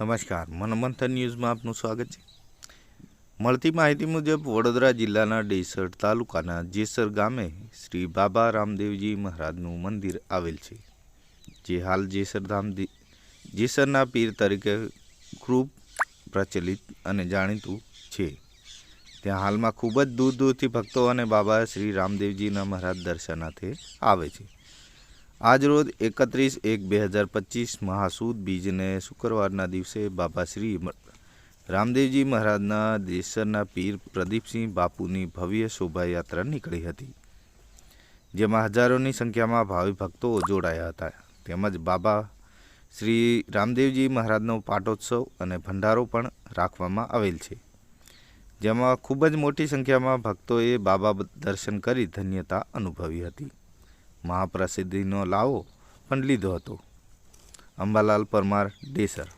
નમસ્કાર. મનમંથન ન્યૂઝમાં આપનું સ્વાગત છે. મળતી માહિતી મુજબ વડોદરા જિલ્લાના ડેસર તાલુકાના જેસર ગામે શ્રી બાબા રામદેવજી મહારાજનું મંદિર આવેલ છે. જે હાલ જેસરધામ જેસરના પીર તરીકે ખૂબ પ્રચલિત અને જાણીતું છે. ત્યાં હાલમાં ખૂબ જ દૂર દૂરથી ભક્તો અને બાબા શ્રી રામદેવજીના મહારાજ દર્શનાર્થે આવે છે. આજરોજ એકત્રીસ એક બે હજાર પચીસ મહાસુદ બીજને શુક્રવારના દિવસે બાબા શ્રી રામદેવજી મહારાજના દેશરના પીર પ્રદીપસિંહ બાપુની ભવ્ય શોભાયાત્રા નીકળી હતી, જેમાં હજારોની સંખ્યામાં ભાવિ ભક્તો જોડાયા હતા. તેમજ બાબા શ્રી રામદેવજી મહારાજનો પાટોત્સવ અને ભંડારો પણ રાખવામાં આવેલ છે, જેમાં ખૂબ જ મોટી સંખ્યામાં ભક્તોએ બાબા દર્શન કરી ધન્યતા અનુભવી હતી. મહાપ્રસિદ્ધિનો લાવો પણ લીધો હતો. અંબાલાલ પરમાર ડેસર